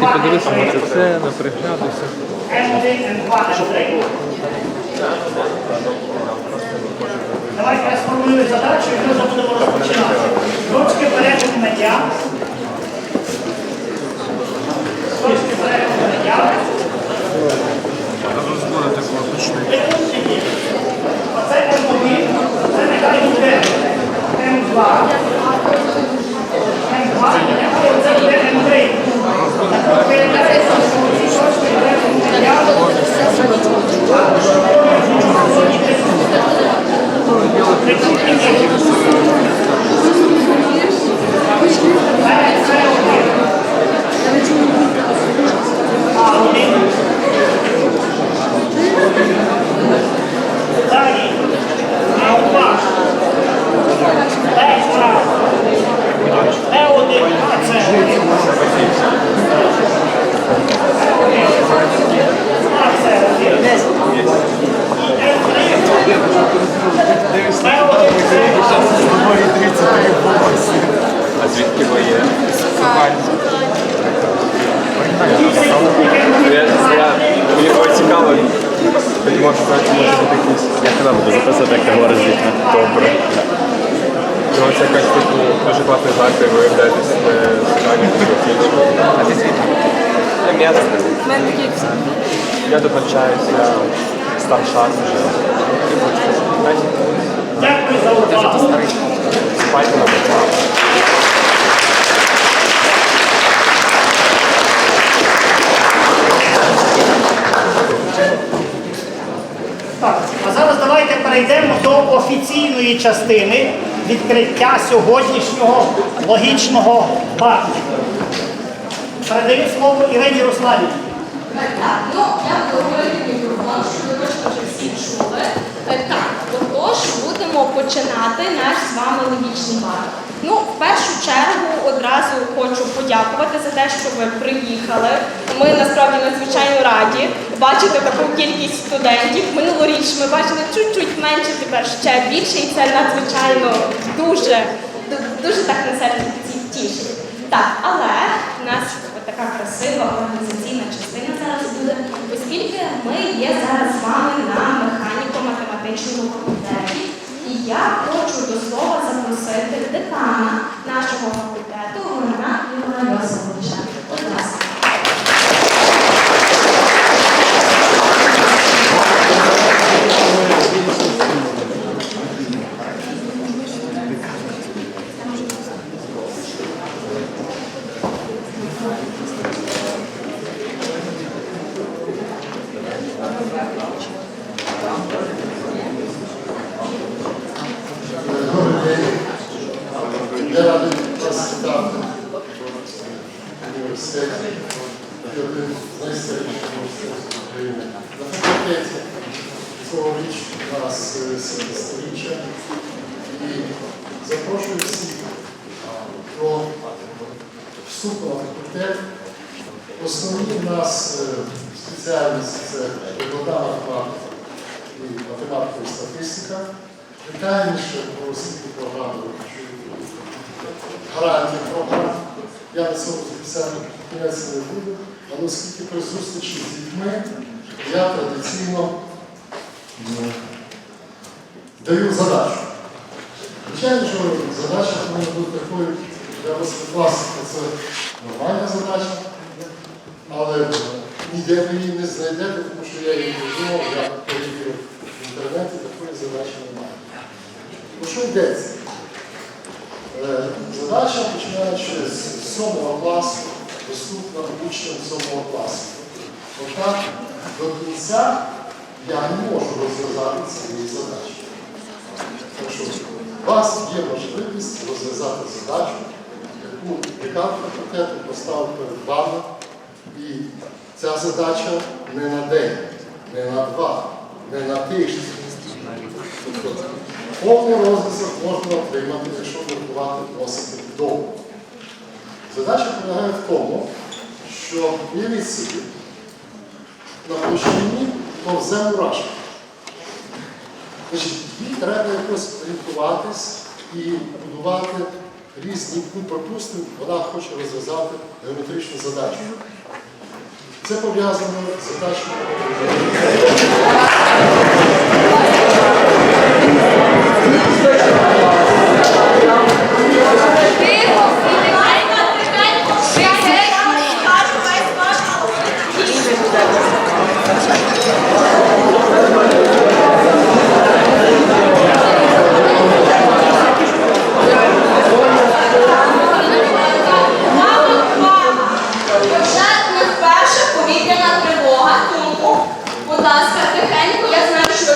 І подивися на це все, наприглядатися. Давайте я сформулюю задачу і ми будемо розпочинати. А це. А це один. І М3. Звідки ви є? Я, цікаво. Я казав, буду записувати, як ти. Добре. Ну, це якась типу дуже класний жарт, і ви вдаєтесь питання А ти звідки? Я м'ясо. Навчаюся, я старшак вже. Дякую за увагу. Спайте на Так, а зараз давайте перейдемо до офіційної частини відкриття сьогоднішнього логічного парку. Передаю слово Ірині Руславі. Так, ну я говорити мікрофон, що ви вже всі чули. Е, Так, отож будемо починати наш з вами логічний парк. Ну, в першу чергу одразу хочу подякувати за те, що ви приїхали. Ми насправді надзвичайно раді бачити таку кількість студентів. Минулоріч ми бачили чуть-чуть менше, тепер ще більше, і це надзвичайно дуже, дуже так на серці ті- тішить. Так, але в нас така красива організаційна частина зараз буде, оскільки ми є зараз з вами на механіко-математичному факультеті. І я хочу декана нашого факультету Горна Ігора Йосиповича. Будь ласка. Добрий день. Я радий вас вітати в університеті, який На факультеті цьогоріч у нас е, 70-річчя і запрошую всіх факультет. Основні в нас е, спеціальності це математика і статистика. Детальніше про освітні програми гарантії програм. Я на цьому спеціально кінець не буду, але оскільки при зустрічі з дітьми я традиційно м, даю задачу. Звичайно, що задача повинна бути такою для восьмикласника. Це нормальна задача, але ніде ви її не знайдете, тому що я її не думав, я перевірив в інтернеті, такої задачі немає. Про що йдеться? Е, Задача, починаючи з 7 класу, доступна учням 7 класу. Отак, до кінця я не можу розв'язати цієї задачі. Так що у вас є можливість розв'язати задачу, яку декан факультету поставив перед вами. І ця задача не на день, не на два, не на тиждень. Тобто повний розвиток можна отримати, якщо врахувати досить довго. Задача полягає в тому, що уявіть собі, на площині повзе мурашка. Значить, їй треба якось орієнтуватись і будувати різні ми пропустимо, вона хоче розв'язати геометричну задачу. Це пов'язано з задачами